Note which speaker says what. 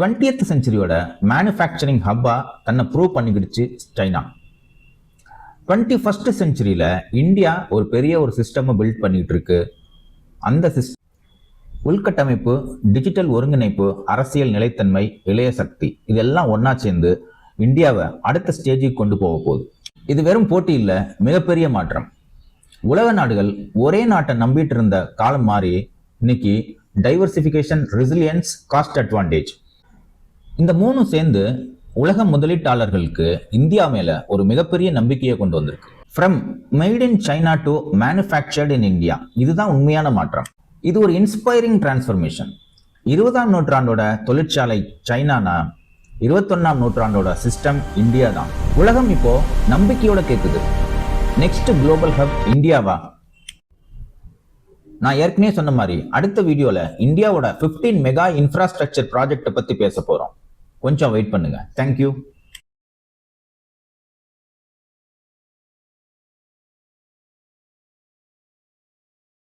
Speaker 1: டுவெண்ட்டியத் செஞ்சுரியோட manufacturing ஹப்பாக தன்னை prove பண்ணிக்கிடுச்சு சைனா. டுவெண்ட்டி ஃபஸ்ட்டு செஞ்சுரியில் இந்தியா ஒரு பெரிய ஒரு சிஸ்டமை பில்ட் பண்ணிகிட்டு இருக்கு அந்த சிஸ்டம் உள்கட்டமைப்பு டிஜிட்டல் ஒருங்கிணைப்பு அரசியல் நிலைத்தன்மை இளைய சக்தி இதெல்லாம் ஒன்றா சேர்ந்து இந்தியாவை அடுத்த ஸ்டேஜுக்கு கொண்டு போக போகுது. இது வெறும் போட்டி இல்லை மிகப்பெரிய மாற்றம். உலக நாடுகள் ஒரே நாட்டை நம்பிட்டு இருந்த காலம் மாறி இன்னைக்கு டைவர்சிஃபிகேஷன் ரெசிலியன்ஸ் காஸ்ட் அட்வான்டேஜ் இந்த மூணும் சேர்ந்து உலக முதலீட்டாளர்களுக்கு இந்தியா மேல ஒரு மிகப்பெரிய நம்பிக்கையை கொண்டு வந்திருக்கு. From made in China to manufactured in India இதுதான் உண்மையான மாற்றம். இது ஒரு இன்ஸ்பைரிங் டிரான்ஸ்ஃபர்மேஷன் இருபதாம் நூற்றாண்டோட தொழிற்சாலை சைனானா இருபத்தொன்னாம் நூற்றாண்டோட சிஸ்டம் இந்தியா தான் உலகம் இப்போ நம்பிக்கையோட கேட்குது நெக்ஸ்ட் குளோபல் ஹப் இந்தியாவா? நான் ஏற்கனவே சொன்ன மாதிரி அடுத்த வீடியோவில் இந்தியாவோட 15 மெகா இன்ஃப்ராஸ்ட்ரக்சர் ப்ராஜெக்ட்டை பற்றி பேச போகிறோம் கொஞ்சம் வெயிட் பண்ணுங்க. தேங்க்யூ